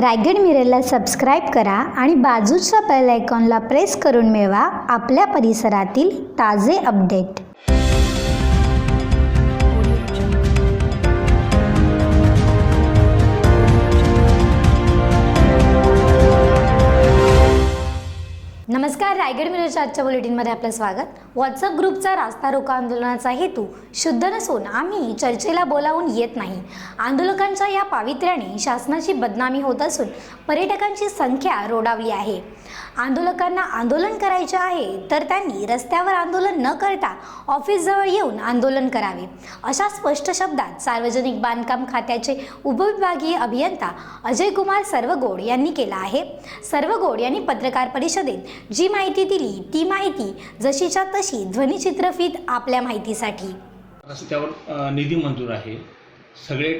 Raigad मिररला subscribe करा आणि बाजूच्या बेल आयकॉनला प्रेस करून मिळवा आपल्या परिसरातील ताजे अपडेट नमस्कार रायगड मिरच्या आजच्या बुलेटिनमध्ये आपलं स्वागत. व्हॉट्सअप ग्रुपचा रास्ता रोको आंदोलनाचा हेतू शुद्ध नसून आम्ही चर्चेला बोलावून येत नाही. आंदोलकांच्या या पावित्र्याने शासनाची बदनामी होत असून पर्यटकांची संख्या रोडावली आहे. आंदोलकांना आंदोलन करायचे आहे तर त्यांनी रस्त्यावर आंदोलन न करता ऑफिसजवळ येऊन आंदोलन करावे. अशा स्पष्ट शब्दात सार्वजनिक बांधकाम खात्याचे उपविभागीय अभियंता अजय कुमार सर्वगोड यांनी केला आहे. सर्वगोड यांनी पत्रकार परिषदेत जी माहिती दिली ती माहिती जशीच्या तशी ध्वनिचित्रफीत आपल्या माहितीसाठी. रस्त्यावर निधी मंजूर आहे. सगळे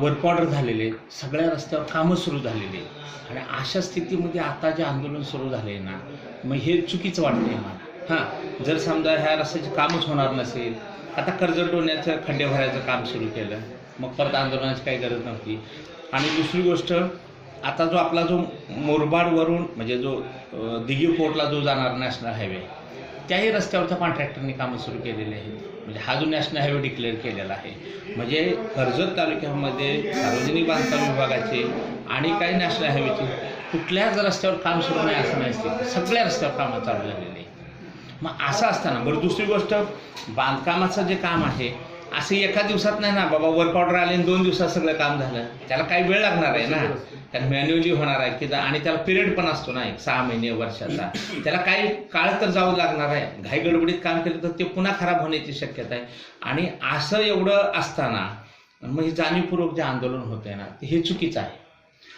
वर्क ऑर्डर झालेले आहेत. सगळ्या रस्त्यावर कामं सुरू झालेली आहेत. आणि अशा स्थितीमध्ये आता जे आंदोलन सुरू झाले ना मग हे चुकीचं वाटतंय मला. हां जर समजा ह्या रस्त्याचे कामच होणार नसेल आता कर्जत डोण्याचं खड्डे भरायचं काम सुरू केलं मग परत आंदोलनाची काही गरज नव्हती. आणि दुसरी गोष्ट आता जो आपला जो मोरबाडवरून म्हणजे जो अ, दिघी पोर्टला जो जाणार नॅशनल हायवे त्याही रस्त्यावरच्या कॉन्ट्रॅक्टरने कामं सुरू केलेली आहेत. म्हणजे हा जो नॅशनल हायवे डिक्लेअर केलेला आहे म्हणजे कर्जत तालुक्यामध्ये सार्वजनिक बांधकाम विभागाचे आणि काही नॅशनल हायवेचे कुठल्याच रस्त्यावर काम सुरू नाही असं नाही सगळ्या रस्त्यावर कामं चालू झालेली आहे मग असं असताना बरं दुसरी गोष्ट बांधकामाचं जे काम आहे असं एका दिवसात नाही ना बाबा वर्क ऑर्डर आले आणि दोन दिवसात सगळं काम झालं. त्याला काही वेळ लागणार आहे ना. त्याला मॅन्युअली होणार आहे की आणि त्याला पिरियड पण असतो ना एक सहा महिने वर्षाचा. त्याला काही काळ तर जाऊ लागणार आहे. घाई गडबडीत काम केलं तर ते पुन्हा खराब होण्याची शक्यता आहे. आणि असं एवढं असताना मग हे जाणीवपूर्वक जे आंदोलन होत आहे ना ते हे चुकीचं आहे.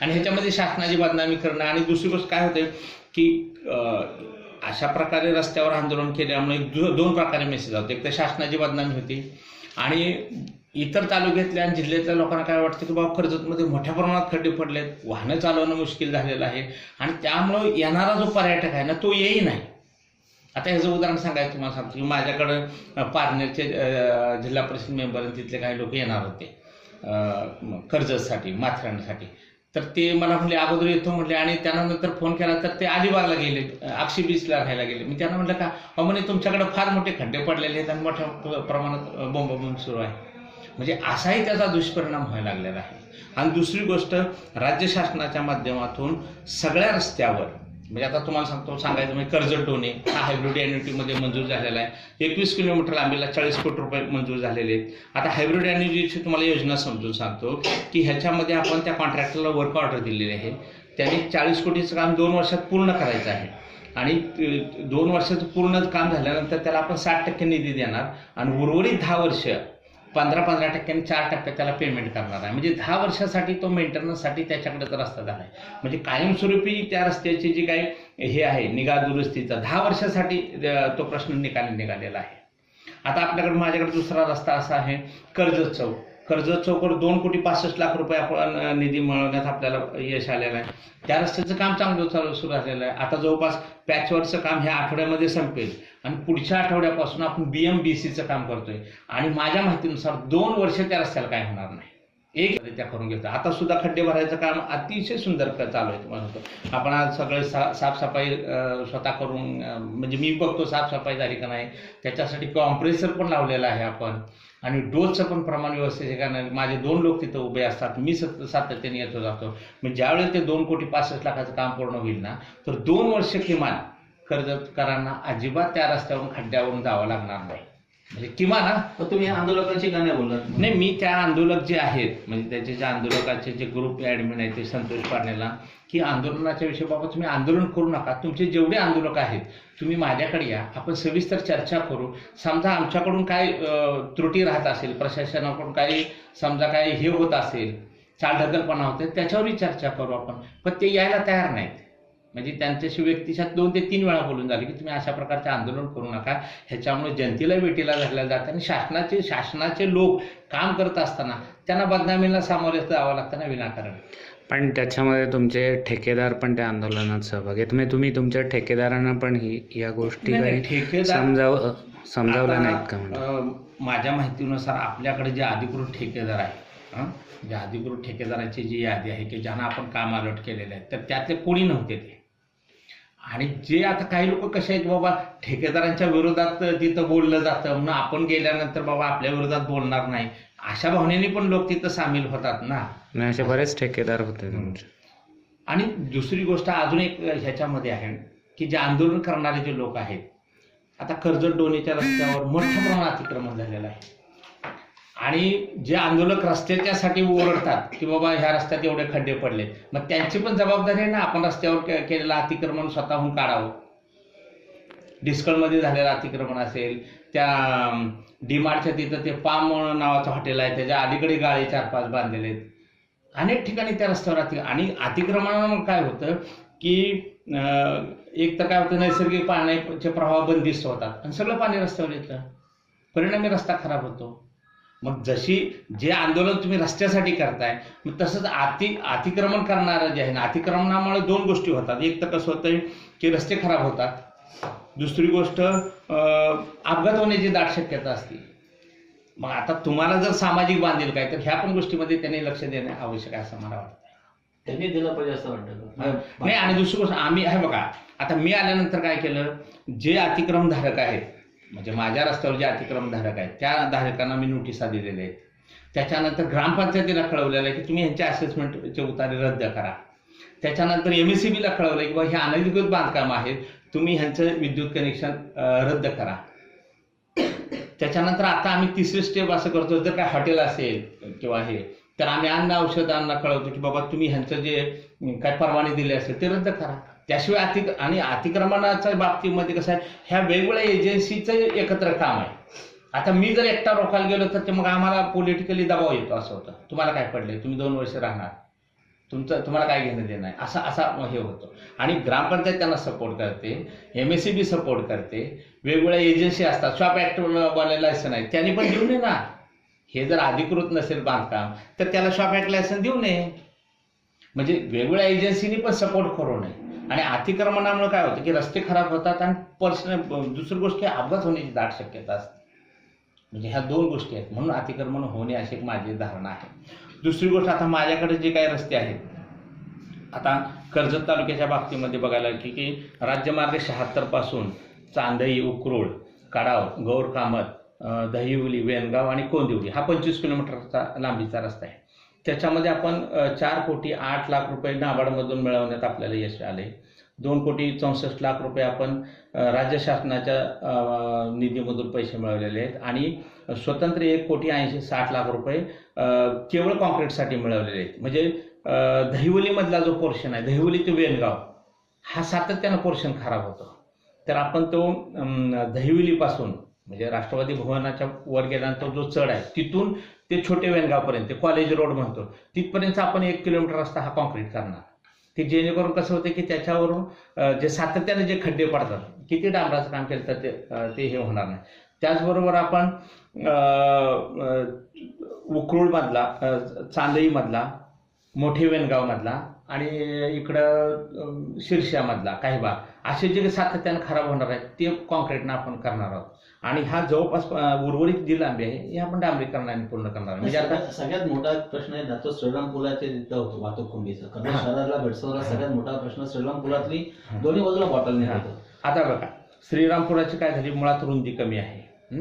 आणि ह्याच्यामध्ये शासनाची बदनामी करणं आणि दुसरी गोष्ट काय होते की अशा प्रकारे रस्त्यावर आंदोलन केल्यामुळे दोन प्रकारे मेसेज होते एक तर शासनाची बदनामी होती. आणि इतर तालुक्यातल्या आणि जिल्ह्यातल्या लोकांना काय वाटतं की बाबा कर्जतमध्ये मोठ्या प्रमाणात खड्डे पडलेत वाहनं चालवणं मुश्किल झालेलं आहे आणि त्यामुळं येणारा जो पर्यटक आहे ना तो येई नाही. आता ह्याचं उदाहरण सांगायचं तुम्हाला सांगतो की माझ्याकडं पारनेरचे जिल्हा परिषद मेंबर तिथले काही लोक येणार होते कर्जतसाठी माथेरानसाठी. तर ते मला म्हणले अगोदर येतो म्हणले. आणि त्यानंतर फोन केला तर ते अलिबागला गेले अक्षी बीचला राहायला गेले. मी त्यांना म्हटलं का अ म्हणे तुमच्याकडे फार मोठे खड्डे पडलेले आहेत आणि मोठ्या प्रमाणात अ, बोंबाबोंब सुरू आहे. म्हणजे असाही त्याचा दुष्परिणाम व्हायला लागलेला आहे. आणि दुसरी गोष्ट राज्य शासनाच्या माध्यमातून सगळ्या रस्त्यावर म्हणजे आता तुम्हाला सांगतो सांगायचं म्हणजे कर्जत टोने हा हायब्रिड एन्युटीमध्ये मंजूर झालेला आहे. एकवीस किलोमीटर लांबीला चाळीस कोटी रुपये मंजूर झालेले आहेत. आता हायब्रिड एन्युटीची तुम्हाला योजना समजून सांगतो की ह्याच्यामध्ये आपण त्या कॉन्ट्रॅक्टरला वर्क ऑर्डर दिलेली आहे. त्याने चाळीस कोटीचं काम दोन वर्षात पूर्ण करायचं आहे. आणि दोन वर्षाचं पूर्ण काम झाल्यानंतर त्याला आपण साठ टक्के निधी देणार. आणि उर्वरित दहा वर्ष पंधरा पंधरा टक्क्यांनी चार टप्प्यात त्याला पेमेंट करणार आहे. म्हणजे दहा वर्षासाठी तो मेंटेनन्ससाठी त्याच्याकडे तर रस्ता झाला आहे म्हणजे कायमस्वरूपी त्या रस्त्याची जी काही हे आहे निगा दुरुस्तीचा दहा वर्षासाठी तो प्रश्न निकाली निघालेला आहे. आता आपल्याकडे माझ्याकडे दुसरा रस्ता असा आहे कर्जत चौक. कर्जत चौकड दोन कोटी पासष्ट लाख रुपये आपण निधी मिळवण्यात आपल्याला यश आलेलं आहे. त्या रस्त्याचं काम चांगलं चालू सुरू झालेलं आहे. आता जवळपास पॅचवरचं काम ह्या आठवड्यामध्ये संपेल. आणि पुढच्या आठवड्यापासून आपण बी एम बी सीचं काम करतोय. आणि माझ्या माहितीनुसार दोन वर्ष त्या रस्त्याला काय होणार नाही. एक रित्या करून घेतो आता सुद्धा खड्डे भरायचं काम अतिशय सुंदर चालू आहे तुम्हाला होतं आपण आज सगळे सा साफसफाई स्वतः करून म्हणजे मी बघतो साफसफाई झाली का नाही. त्याच्यासाठी कॉम्प्रेसर पण लावलेला आहे आपण. आणि डोसचं पण प्रमाण व्यवस्थित आहे कारण माझे दोन लोक तिथं उभे असतात. मी सत सातत्याने येतो जातो. मग ज्यावेळेस ते दोन कोटी पासष्ट लाखाचं काम पूर्ण होईल ना तर दोन वर्ष किमान कर्जतकरांना अजिबात त्या रस्त्यावरून खड्ड्यावरून जावं लागणार नाही. म्हणजे किमान तुम्ही आंदोलकांची का नाही बोललात नाही मी त्या आंदोलक जे आहेत म्हणजे त्याचे जे आंदोलकाचे जे ग्रुप ॲडमिन आहेत ते संतोष पाडण्याला की आंदोलनाच्या विषयाबाबत तुम्ही आंदोलन करू नका. तुमचे जेवढे आंदोलक आहेत तुम्ही माझ्याकडे या. आपण सविस्तर चर्चा करू. समजा आमच्याकडून काय त्रुटी राहत असेल प्रशासनाकडून काही समजा काही हे होत असेल चालढकलपणा होते त्याच्यावरही चर्चा करू आपण. पण ते यायला तयार नाहीत. म्हणजे त्यांच्याशी व्यक्तिशात दोन ते तीन वेळा बोलून झाले की तुम्ही अशा प्रकारचे आंदोलन करू नका. ह्याच्यामुळे जनतेला वेटीला धरल्या जातं आणि शासनाचे शासनाचे लोक काम करत असताना त्यांना बदनामीला सामोरे जावं लागतं ना विनाकारण पण त्याच्यामध्ये तुमचे ठेकेदार पण त्या आंदोलनात सहभागी आहेत. म्हणजे तुम्ही तुमच्या ठेकेदारांना पण ही या गोष्टी नाही, नाही, काही ठेकेदार- समजाव समजावल्या नाहीत का म्हणजे? माझ्या माहितीनुसार आपल्याकडे जे अधिकृत ठेकेदार आहे हं? जे अधिकृत ठेकेदारांची जी यादी आहे की ज्यांना आपण काम अलॉट केलेले आहेत तर त्यातले कोणी नव्हते ते. आणि जे आता काही लोक कसे आहेत बाबा ठेकेदारांच्या विरोधात तिथं बोललं जातं म्हणून आपण गेल्यानंतर बाबा आपल्या विरोधात बोलणार नाही. अशा भावनेने पण लोक तिथं सामील होतात ना. नाही असे बरेच ठेकेदार होते आणि दुसरी गोष्ट अजून एक ह्याच्यामध्ये आहे की जे आंदोलन करणारे जे लोक आहेत आता कर्जत डोणीच्या रस्त्यावर मोठ्या प्रमाणात अतिक्रमण झालेलं आहे. आणि जे आंदोलक रस्त्याच्यासाठी ओरडतात की बाबा ह्या रस्त्यात एवढे खड्डे पडले. मग त्यांची पण जबाबदारी आहे ना आपण रस्त्यावर के- केलेलं अतिक्रमण स्वतःहून काढावं. डिस्कळमध्ये झालेलं अतिक्रमण असेल त्या डीमार्टच्या तिथं ते पाम नावाचं हॉटेल आहे त्याच्या अलीकडे गाळे चार पाच बांधलेले आहेत. अनेक ठिकाणी त्या रस्त्यावर अति आणि अतिक्रमणामुळे काय होतं की एक तर काय होतं नैसर्गिक पाण्याचे प्रवाह बंदिस्त होतात. आणि सगळं पाणी रस्त्यावर येतं. परिणामी रस्ता खराब होतो. मग जशी जे आंदोलन तुम्ही रस्त्यासाठी करताय मग तसंच अति अतिक्रमण करणारं जे आहे ना अतिक्रमणामुळे दोन गोष्टी होतात. एक तर कसं होतं की रस्ते खराब होतात. दुसरी गोष्ट अपघात होण्याची दाट शक्यता असते. मग आता तुम्हाला जर सामाजिक बांधील काय तर ह्या पण गोष्टीमध्ये त्यांनी लक्ष देणे आवश्यक आहे असं मला वाटतं. त्यांनी दिलं पाहिजे असं वाटतं? नाही आणि दुसरी गोष्ट आम्ही आहे बघा आता मी आल्यानंतर काय केलं जे अतिक्रम धारक आहेत म्हणजे माझ्या रस्त्यावर जे अतिक्रमधारक आहेत त्या धारकांना मी नोटिसा दिलेल्या आहेत. त्याच्यानंतर ग्रामपंचायतीला कळवलेलं आहे की तुम्ही ह्यांच्या असेसमेंटचे उतारे रद्द करा. त्याच्यानंतर एम एस सी बीला कळवलं की बाबा हे अनधिकृत बांधकाम आहेत तुम्ही ह्यांचं विद्युत कनेक्शन रद्द करा. त्याच्यानंतर आता आम्ही तिसरी स्टेप असं करतो जर काय हॉटेल असेल किंवा हे तर आम्ही अन्न औषधांना कळवतो की बाबा तुम्ही ह्यांचं जे काय परवाने दिले असेल ते रद्द करा. त्याशिवाय अति आणि अतिक्रमणाच्या बाबतीमध्ये कसं आहे ह्या वेगवेगळ्या एजन्सीचं एकत्र काम आहे. आता मी जर एकटा रोखायला गेलो तर ते मग आम्हाला पॉलिटिकली दबाव येतो असं होतं. तुम्हाला काय पडले तुम्ही दोन वर्ष राहणार. तुमचं तुम्हाला काय घेणं देणं आहे? असा असा हे होतं. आणि ग्रामपंचायत त्यांना सपोर्ट करते M S C B support करते वेगवेगळ्या एजन्सी असतात. शॉप ऍक्ट वाले लायसन आहे त्यांनी पण देऊ नये ना. हे जर अधिकृत नसेल बांधकाम तर त्याला शॉप ऍक्ट लायसन देऊ नये. म्हणजे वेगवेगळ्या एजन्सीनी पण सपोर्ट करू नये. आणि अतिक्रमणामुळे काय होतं की रस्ते खराब होतात आणि पर्सनल दुसरी गोष्ट की अपघात होण्याची दाट शक्यता असते. म्हणजे ह्या दोन गोष्टी आहेत. म्हणून अतिक्रमण होणे अशी एक माझी धारणा आहे. दुसरी गोष्ट आता माझ्याकडे जे काही रस्ते आहेत आता कर्जत तालुक्याच्या बाबतीमध्ये बघायला की की राज्यमार्ग शहात्तरपासून चांदई उकरोड कडाव गौर कामत दहिवली वेनगाव आणि कोंदिवली हा पंचवीस किलोमीटरचा लांबीचा रस्ता आहे. त्याच्यामध्ये आपण चार कोटी आठ लाख रुपये नाबार्डमधून मिळवण्यात आपल्याला यश आले. दोन कोटी चौसष्ट लाख रुपये आपण राज्य शासनाच्या निधीमधून पैसे मिळवलेले आहेत. आणि स्वतंत्र एक कोटी ऐंशी साठ लाख रुपये केवळ कॉन्क्रीटसाठी मिळवलेले आहेत. म्हणजे दहिवलीमधला जो पोर्शन आहे दहिवली ते वेलगाव हा सातत्यानं पोर्शन खराब होतो. तर आपण तो दहिवलीपासून म्हणजे राष्ट्रवादी भवनाच्या वर गेल्यानंतर जो चढ आहे तिथून ते छोटे वेनगावपर्यंत कॉलेज रोड म्हणतो तिथपर्यंत आपण एक किलोमीटर रस्ता हा कॉन्क्रीट करणार. ते जेणेकरून कसं होतं की त्याच्यावरून जे सातत्याने जे खड्डे पडतात किती डांबराचं काम केलं तर ते ते हे होणार नाही. त्याचबरोबर आपण उकरूळमधला चांदईमधला मोठे वेनगावमधला आणि इकडं शिरशामधला काही भाग असे जे सातत्यानं खराब होणार आहेत ते कॉन्क्रीटनं आपण करणार आहोत आणि हा जवळपास उर्वरित जी लांबी आहे हे आपण डांबरीकरणाने पूर्ण करणार. म्हणजे आता सगळ्यात मोठा प्रश्न आहे ना तो श्रीराम पुलाचे तिथं होतो वाहतूक कोंडीचा कारण. शहराला भेडसवला सगळ्यात मोठा प्रश्न श्रीराम पुलातली. दोन्ही बाजूला बॉटल. होतं आता बघा श्रीरामपुराची काय झाली मुळात रुंदी कमी आहे?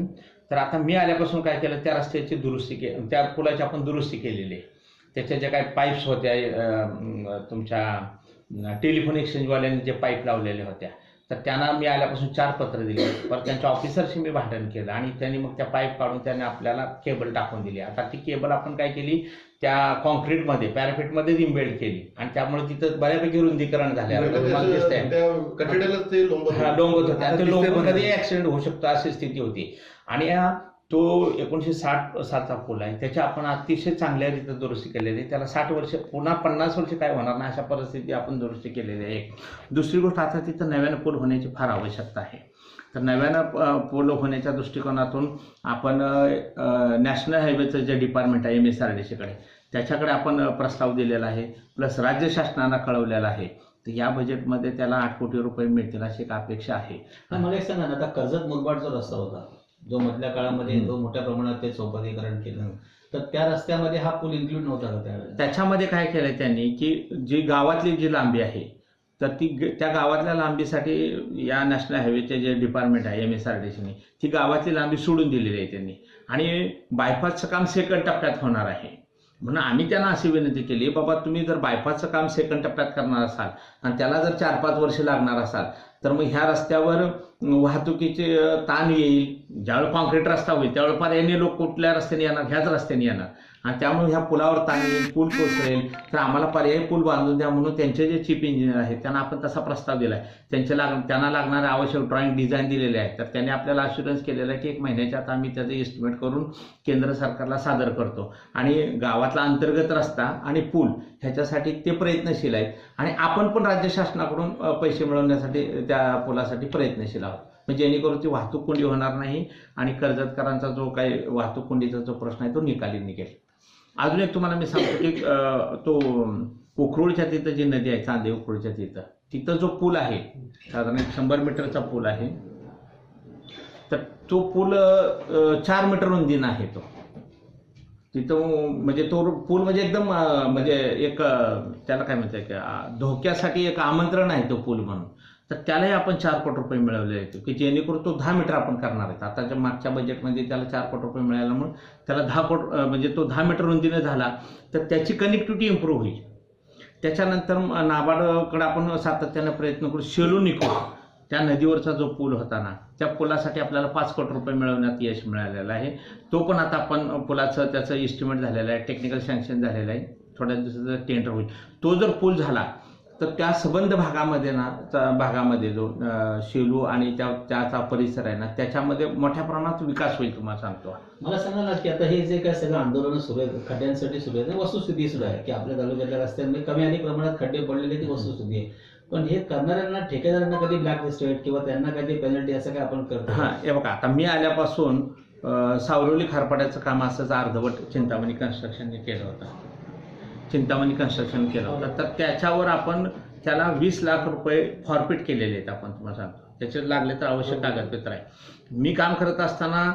तर आता मी आल्यापासून काय केलं त्या रस्त्याची दुरुस्ती के त्या पुलाची आपण दुरुस्ती केलेली आहे त्याच्या ज्या काही पाईप्स होत्या तुमच्या टेलिफोन एक्सचेंजवाल्यांनी जे पाईप लावलेल्या होत्या तर त्यांना मी आल्यापासून चार पत्र दिले. परत त्यांच्या ऑफिसरशी मी भांडण केलं आणि त्यांनी मग त्या पाईप काढून त्यांनी आपल्याला केबल टाकून दिली. आता ती केबल आपण काय केली? त्या कॉन्क्रीटमध्ये पॅराफिटमध्ये इम्बेल्ड केली. आणि त्यामुळे तिथं बऱ्यापैकी रुंदीकरण झाले. लोंबत होते. आणि ते कधी. ऍक्सिडेंट होऊ शकतो अशी स्थिती होती. आणि हा तो एकोणीशे साठ सातचा पूल आहे. त्याची आपण अतिशय चांगल्या रीती दुरुस्ती केलेली आहे. त्याला साठ वर्ष पुन्हा पन्नास वर्ष काय होणार नाही अशा परिस्थिती आपण दुरुस्ती केलेली आहे. एक दुसरी गोष्ट आता तिथं नव्यानं पूल होण्याची फार आवश्यकता आहे. तर नव्यानं पूल होण्याच्या दृष्टिकोनातून आपण नॅशनल हायवेचं जे डिपार्टमेंट आहे एम एस आर डी सीकडे त्याच्याकडे आपण प्रस्ताव दिलेला आहे. प्लस राज्य शासनाला कळवलेला आहे. तर या बजेटमध्ये त्याला आठ कोटी रुपये मिळतील अशी एक अपेक्षा आहे. मला एक सांगा ना आता कर्जत मुरबाड जो रस्ता होता. जो मधल्या काळामध्ये. जो मोठ्या प्रमाणात ते चौपदीकरण केलं. तर त्या रस्त्यामध्ये हा पूल इन्क्लूड नव्हता का त्यावेळेला त्याच्यामध्ये काय केलं त्यांनी की जी गावातली जी लांबी आहे तर ती त्या गावातल्या लांबीसाठी या नॅशनल हायवेचे जे डिपार्टमेंट आहे एम एस आर डी सीने ती गावातली लांबी सोडून दिलेली आहे त्यांनी. आणि बायपासचं काम सेकंड टप्प्यात होणार आहे. म्हणून आम्ही त्यांना अशी विनंती केली बाबा तुम्ही जर बायपासचं काम सेकंड टप्प्यात करणार असाल आणि त्याला जर चार पाच वर्ष लागणार असाल तर मग ह्या रस्त्यावर वाहतुकीचे ताण येईल. ज्यावेळी कॉन्क्रीट रस्ता होईल त्यावेळी याने लोक कुठल्या रस्त्याने येणार? ह्याच रस्त्याने येणार. आणि त्यामुळे ह्या पुलावर ताण येईल पूल कोसळेल. तर आम्हाला पर्यायी पूल बांधून द्या म्हणून त्यांचे जे चीफ इंजिनियर आहेत त्यांना आपण तसा प्रस्ताव दिला आहे त्यांच्या लाग त्यांना लागणारे आवश्यक ड्रॉइंग डिझाईन दिलेले आहेत. तर त्यांनी आपल्याला अश्युरन्स केलेलं आहे की एक महिन्याच्या आता आम्ही त्याचं एस्टिमेट करून केंद्र सरकारला सादर करतो. आणि गावातला अंतर्गत रस्ता आणि पूल ह्याच्यासाठी ते प्रयत्नशील आहेत. आणि आपण पण राज्य शासनाकडून पैसे मिळवण्यासाठी त्या पुलासाठी प्रयत्नशील आहोत. म्हणजे जेणेकरून ती वाहतूक कोंडी होणार नाही आणि कर्जतकरांचा जो काही वाहतूक कोंडीचा जो प्रश्न आहे तो निकाली निघेल. अजून एक तुम्हाला मी सांगतो की तो उखरुळच्या तिथं जी नदी आहे चांदे उखरुळच्या तिथं तिथं जो पूल आहे साधारण एक शंभर मीटरचा पूल आहे. तर तो पूल चार मीटर रुंदीन आहे तो. तिथं म्हणजे तो पूल म्हणजे एकदम म्हणजे एक त्याला काय म्हणतात की धोक्यासाठी एक आमंत्रण आहे तो पूल म्हणून. तर त्यालाही आपण चार कोटी रुपये मिळवले आहेत की जेणेकरून तो दहा मीटर आपण करणार आहेत. आताच्या मागच्या बजेटमध्ये त्याला चार कोटी रुपये मिळाल्यामुळे त्याला दहा कोट म्हणजे तो दहा मीटर रुंदीने झाला तर त्याची कनेक्टिव्हिटी इम्प्रूव्ह होईल. त्याच्यानंतर नाबार्डकडे आपण सातत्यानं प्रयत्न करू शेलू निको त्या नदीवरचा जो पूल होता ना त्या पुलासाठी आपल्याला पाच कोटी रुपये मिळवण्यात यश मिळालेलं आहे. तो पण आता आपण पुलाचं त्याचं इस्टिमेट झालेलं आहे टेक्निकल सँक्शन झालेलं आहे. थोड्या दिवसाचा टेंडर होईल. तो जर पूल झाला तर त्या सबंध भागामध्ये ना त्या भागामध्ये जो शेलू आणि त्या त्याचा परिसर आहे ना त्याच्यामध्ये मोठ्या प्रमाणात विकास होईल तुम्हाला सांगतो. मला सांगा ना की आता हे जे काय सगळं आंदोलन सुरू आहे खड्ड्यांसाठी सुरू आहे वस्तुस्थिती सुरू आहे की आपल्या तालुक्यातल्या रस्त्यांमध्ये कमी अधिक प्रमाणात खड्डे पडलेले ती वस्तुस्थिती आहे. पण हे करणाऱ्यांना ठेकेदारांना कधी ब्लॅक लिस्टेड किंवा त्यांना कधी पेनल्टी असं काय आपण करतो? हां हे बघा आता मी आल्यापासून अं, सावरवली खारपाड्याचं काम असंच अर्धवट चिंतामणी कन्स्ट्रक्शनने केलं होतं. चिंतामणी कन्स्ट्रक्शन केलं. होतं तर त्याच्यावर आपण त्याला वीस लाख रुपये फॉरफिट केलेले आहेत आपण तुम्हाला सांगतो. त्याचे लागले तर आवश्यक कागदपत्र आहे. मी काम करत असताना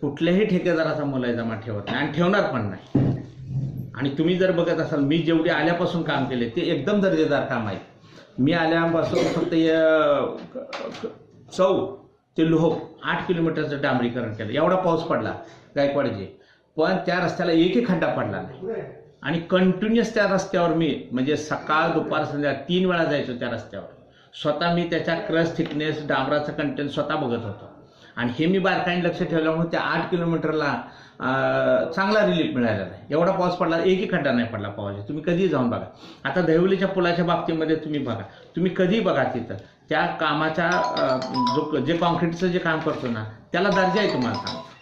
कुठल्याही ठेकेदाराचा मुलायजमा ठेवत नाही आणि ठेवणार पण नाही. आणि तुम्ही जर बघत असाल मी जेवढे आल्यापासून काम केले ते एकदम दर्जेदार काम आहे. मी आल्यापासून फक्त चौ ते लोह आठ किलोमीटरचं डांबरीकरण केलं. एवढा पाऊस पडला गायकवाडचे. पण त्या रस्त्याला एकही खड्डा पडला नाही. आणि कंटिन्युअस त्या रस्त्यावर मी म्हणजे सकाळ दुपार संध्याकाळ तीन वेळा जायचो त्या रस्त्यावर. स्वतः मी त्याच्या क्रस थिकनेस डांबराचं कंटेंट स्वतः बघत होतो. आणि हे मी बारकाईने लक्ष ठेवल्यामुळे त्या आठ किलोमीटरला चांगला रिलीफ मिळालेला आहे. एवढा पाऊस पडला एकही खड्डा नाही पडला पावसाचा. तुम्ही कधीही जाऊन बघा. आता दहिवलीच्या पुलाच्या बाबतीमध्ये तुम्ही बघा. तुम्ही कधीही बघा तिथं. त्या कामाच्या जो जे कॉन्क्रीटचं जे काम करतो ना त्याला दर्जा आहे तुम्हाला. सांगतो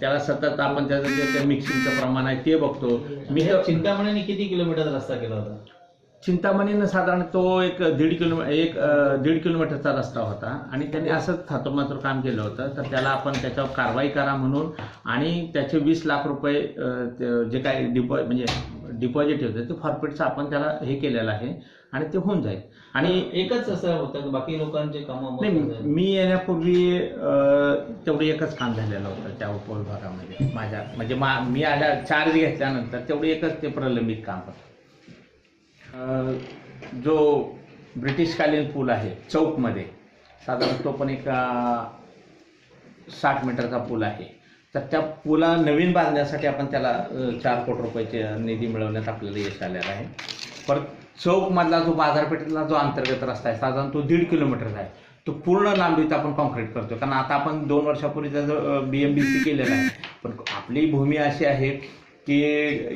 त्याला सतत आपण त्याचं जे मिक्सिंगचं प्रमाण आहे ते बघतो. मी मी तर चिंतामणीने किती किलोमीटर रस्ता केला होता? चिंतामणीनं साधारण तो एक दीड किलो एक अं, दीड किलोमीटरचा रस्ता होता. आणि त्यांनी असंच थातोमातूर काम केलं होतं. तर त्याला आपण त्याच्यावर कारवाई करा म्हणून आणि त्याचे वीस लाख रुपये अं, ते जे काही डिपॉ म्हणजे डिपॉझिट होते ते फॉरफिटचं आपण त्याला हे केलेलं आहे. आणि ते होऊन जाईल. आणि एकच असं होतं की बाकी लोकांचे कामं नाही मी येण्यापूर्वी तेवढं एकच काम झालेलं होतं त्या उपविभागामध्ये. माझ्या म्हणजे मा मी आल्या चार्ज घेतल्यानंतर तेवढं एकच ते प्रलंबित काम होतं. जो ब्रिटिशकालीन पूल आहे चौकमध्ये साधारण तो पण एक साठ मीटरचा पूल आहे. तर त्या पुला नवीन बांधण्यासाठी आपण त्याला चार कोटी रुपयाचे निधी मिळवण्यात आपल्याला यश आलेलं आहे. परत चौकमधला जो बाजारपेठेतला जो अंतर्गत रस्ता आहे साधारण तो दीड किलोमीटरचा आहे. तो पूर्ण लांबीत आपण कॉन्क्रीट करतो कारण आता आपण दोन वर्षापूर्वी त्याचं बी एम बी सी केलेलं आहे. पण आपली भूमी अशी आहे की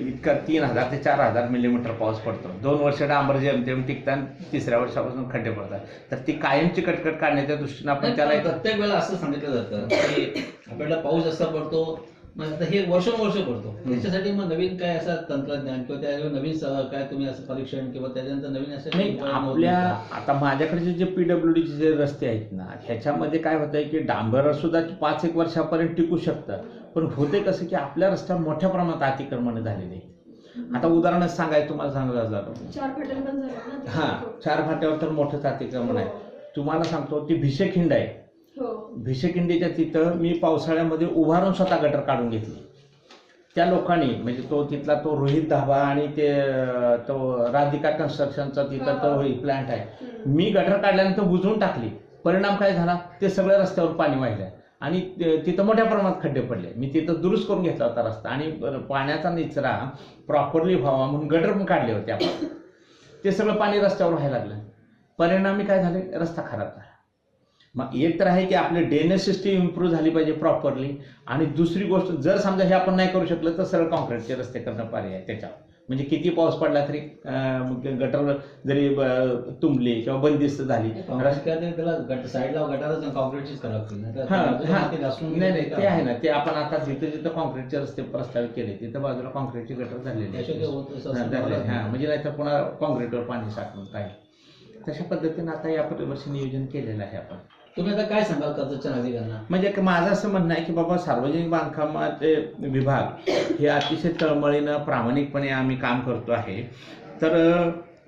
इतका तीन हजार ते चार हजार मिलीमीटर पाऊस पडतो. दोन वर्ष डांबर जेमतेम टिकतात तिसऱ्या वर्षापासून खड्डे पडतात. तर ती कायमची कटकट काढण्याच्या दृष्टीने आपण त्याला प्रत्येक वेळेला असं सांगितलं जातं की आपल्याला पाऊस जास्त पडतो मग आता हे वर्षानुवर्ष पडतो त्याच्यासाठी मग नवीन काय असं तंत्रज्ञान किंवा त्या नवीन काय तुम्ही असं परीक्षण किंवा त्याच्यानंतर नवीन असं आपल्या आता माझ्याकडचे जे पीडब्ल्यू डीचे जे रस्ते आहेत ना ह्याच्यामध्ये काय होतंय की डांबर सुद्धा पाच एक वर्षापर्यंत टिकू शकतं पण होते कसं की आपल्या रस्त्यावर मोठ्या प्रमाणात अतिक्रमण झालेले आहे. आता उदाहरणच सांगायचं तुम्हाला सांगायचं झालं? हा चार फाट्यावर तर मोठंच अतिक्रमण आहे. तुम्हाला सांगतो ती भिषेखिंड आहे. हो. भिषेखिंडीच्या तिथं मी पावसाळ्यामध्ये उभारून स्वतः गटर काढून घेतली. त्या लोकांनी म्हणजे तो तिथला तो रोहित धाबा आणि ते तो राधिका कन्स्ट्रक्शनचा तिथं तो प्लांट आहे. मी गटर काढल्यानंतर बुजवून टाकली. परिणाम काय झाला? ते सगळ्या रस्त्यावर पाणी वाहिलं आणि तिथं मोठ्या प्रमाणात खड्डे पडले. मी तिथं दुरुस्त करून घेतला होता रस्ता. आणि पाण्याचा निचरा प्रॉपरली व्हावा म्हणून गटर पण काढले होते आपण. ते सगळं पाणी रस्त्यावर व्हायला लागलं. परिणामी काय झाले? रस्ता खराब झाला. मग एक तर आहे की आपली ड्रेनेज सिस्टीम इम्प्रूव्ह झाली पाहिजे प्रॉपरली आणि दुसरी गोष्ट जर समजा हे आपण नाही करू शकलं तर सरळ कॉन्क्रीटचे रस्ते करणं पर्याय त्याच्यावर. म्हणजे किती पाऊस पडला तरी गटर जरी तुंबली किंवा बंदिस्त झाली त्याला साईडला गटारच कॉन्क्रीटचीच करावं नाही नाही नाही ते आहे ना. ते आपण आता जिथं जिथं कॉन्क्रीटचे रस्ते प्रस्तावित केले तिथं बाजूला कॉन्क्रीटचे गटर झालेले हा, म्हणजे नाही तर पुन्हा कॉन्क्रीटवर पाणी साठवून राहील तशा पद्धतीने आता या वर्षी नियोजन केलेलं आहे आपण. तुम्ही आता काय सांगाल कर्जतच्या नागरिकांना? म्हणजे एक माझं असं म्हणणं आहे की बाबा सार्वजनिक बांधकामाचे विभाग हे अतिशय तळमळीनं प्रामाणिकपणे आम्ही काम करतो आहे. तर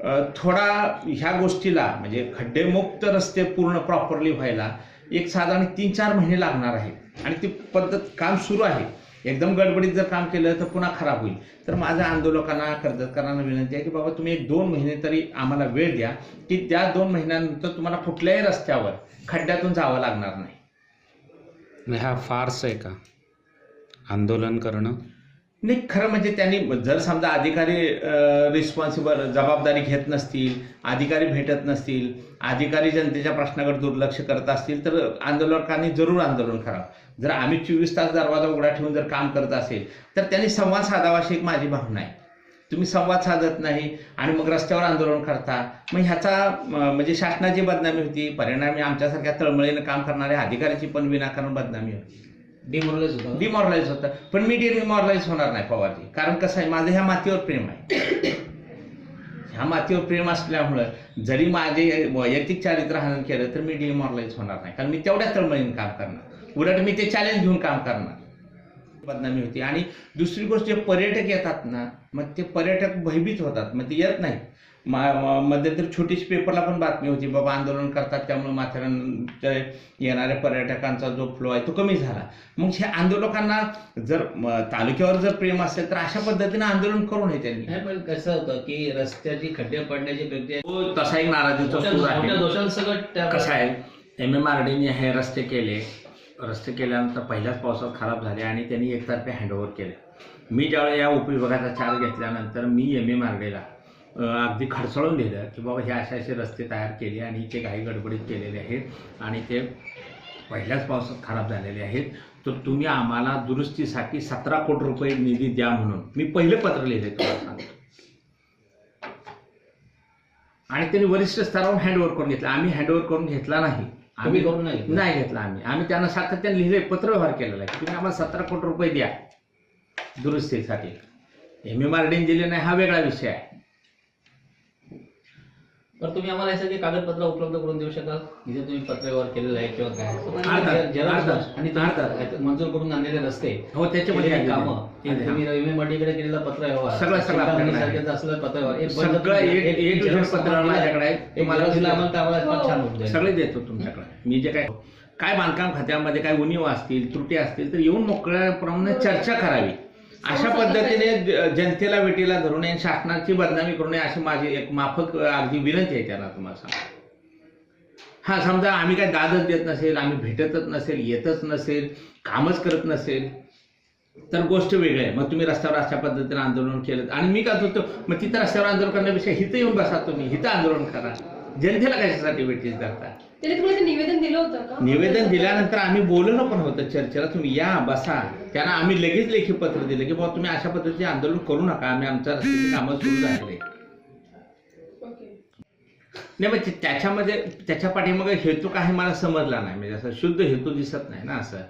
अ, थोडा ह्या गोष्टीला म्हणजे खड्डेमुक्त रस्ते पूर्ण प्रॉपरली व्हायला एक साधारण तीन चार महिने लागणार आहे आणि ती पद्धत काम सुरू आहे. एकदम गडबडीत जर काम केलं तर पुन्हा खराब होईल. तर माझ्या आंदोलकांना कर्जतकरांना विनंती आहे की बाबा तुम्ही एक दोन महिने तरी आम्हाला वेळ द्या की त्या दोन महिन्यानंतर तुम्हाला कुठल्याही रस्त्यावर खड्ड्यातून जावं लागणार नाही. हा फार्स आहे का? आंदोलन करणं नाही खरं म्हणजे त्यांनी जर समजा अधिकारी रिस्पॉन्सिबल जबाबदारी घेत नसतील अधिकारी भेटत नसतील अधिकारी जनतेच्या प्रश्नाकडे दुर्लक्ष करत असतील तर आंदोलकांनी जरूर आंदोलन करावं. जर आम्ही चोवीस तास दरवाजा उघडा ठेवून जर काम करत असेल तर त्यांनी संवाद साधावा अशी एक माझी भावना आहे. तुम्ही संवाद साधत नाही आणि मग रस्त्यावर आंदोलन करता मग ह्याचा म्हणजे शासनाची बदनामी होती परिणामी आमच्यासारख्या तळमळीनं काम करणाऱ्या अधिकाऱ्याची पण विनाकारण बदनामी होती. डिमॉरलाइज होतं. डिमॉरलाइज होतं. पण मी डिमॉरलाइज होणार नाही पवारजी. कारण कसं आहे माझं ह्या मातीवर प्रेम आहे. ह्या मातीवर प्रेम असल्यामुळं जरी माझे वैयक्तिक चारित्र्य हनन केलं तर मी डिमॉरलाइज होणार नाही. कारण मी तेवढ्या तळमळीने काम करणार. उलट मी ते चॅलेंज घेऊन काम करणार. बदनामी होती. आणि दुसरी गोष्ट जे पर्यटक येतात ना मग ते पर्यटक भयभीत होतात. मग ते येत नाहीत. मध्यंतरी छोटीशी पेपरला पण बातमी होती बाबा आंदोलन करतात त्यामुळे माथेरानच्या येणाऱ्या पर्यटकांचा जो फ्लो आहे तो कमी झाला. मग ह्या आंदोलकांना जर तालुक्यावर जर प्रेम असेल तर अशा पद्धतीने आंदोलन करू नये त्यांनी. नाही पण कसं होतं की रस्त्याची खड्डे पडण्याची प्रक्रिया तो तसा एक नाराजीचा त्या कसं आहे एम एम आर डीने हे रस्ते केले. रस्ते केल्यानंतर पहिल्याच पावसात खराब झाले आणि त्यांनी एकतर्फे हँडओव्हर केले. मी ज्यावेळेला या उपविभागाचा चार्ज घेतल्यानंतर मी एम एम आर डीला अगदी खडसळून दिलं की बाबा हे असे असे रस्ते तयार केले आणि ते काही गडबडीत केलेले आहेत आणि ते पहिल्याच पावसात खराब झालेले आहेत. तर तुम्ही आम्हाला दुरुस्तीसाठी सतरा कोटी रुपये निधी द्या म्हणून. मी पहिले पत्र लिहिले तुम्हाला सांगतो. आणि त्यांनी वरिष्ठ स्तरावर हँडओव्हर करून घेतला. आम्ही हँडओव्हर करून घेतला नाही. तुम्ही करून नाही घेतला? नाही घेतला आम्ही. आम्ही त्यांना सातत्याने लिहिले पत्रव्यवहार केलेला आहे. की तुम्ही आम्हाला सतरा कोटी रुपये द्या दुरुस्तीसाठी. एम एम आर डीने दिले नाही हा वेगळा विषय आहे. तर तुम्ही आम्हाला सगळे कागदपत्र उपलब्ध करून देऊ शकाल? जिथे तुम्ही पत्रव्यवहार केलेला आहे किंवा काय? आणि मंजूर करून आणलेले रस्ते. हो त्याच्यामध्ये. कामं. तुम्ही रवी मंडीकडे केलेला पत्रव्यवहार. सगळं- सगळं आपल्याकडे आहे. सारखेचं असलेलं पत्रव्यवहार. एक पत्र माझ्याकडे छान होऊन जाईल. सगळे देतो तुमच्याकडे. मी जे काय काय बांधकाम खात्यामध्ये काय उणीव असतील त्रुटी असतील तर येऊन मोकळ्याप्रमाणे चर्चा करावी. अशा पद्धतीने जनतेला वेटीला धरू नये शासनाची बदनामी करू नये अशी माझी एक माफक अगदी विनंती आहे त्यांना तुम्हाला सांग हा समजा आम्ही काय दादच देत नसेल आम्ही भेटतच नसेल येतच नसेल कामच करत नसेल तर गोष्ट वेगळी आहे. मग तुम्ही रस्त्यावर अशा पद्धतीने आंदोलन केलं. आणि मी काय होतो मग तिथं रस्त्यावर आंदोलन करण्यापेक्षा हिथं येऊन बसा तुम्ही हिथं आंदोलन करा. जनतेला कशासाठी वेटीस करता त्याने तुम्हाला ते निवेदन दिलं होतं निवेदन दिल्यानंतर आम्ही बोललो पण होतं चर्चेला तुम्ही या बसा. त्यांना आम्ही लगेच लेखी पत्र दिलं की बाबा तुम्ही अशा पद्धतीचे आंदोलन करू नका. आम्ही आमच्या रस्त्याची कामं सुरू झालेली नाही म्हणजे त्याच्यामध्ये त्याच्या पाठीमागे हेतू काही मला समजला नाही. म्हणजे असं शुद्ध हेतू दिसत नाही ना असं.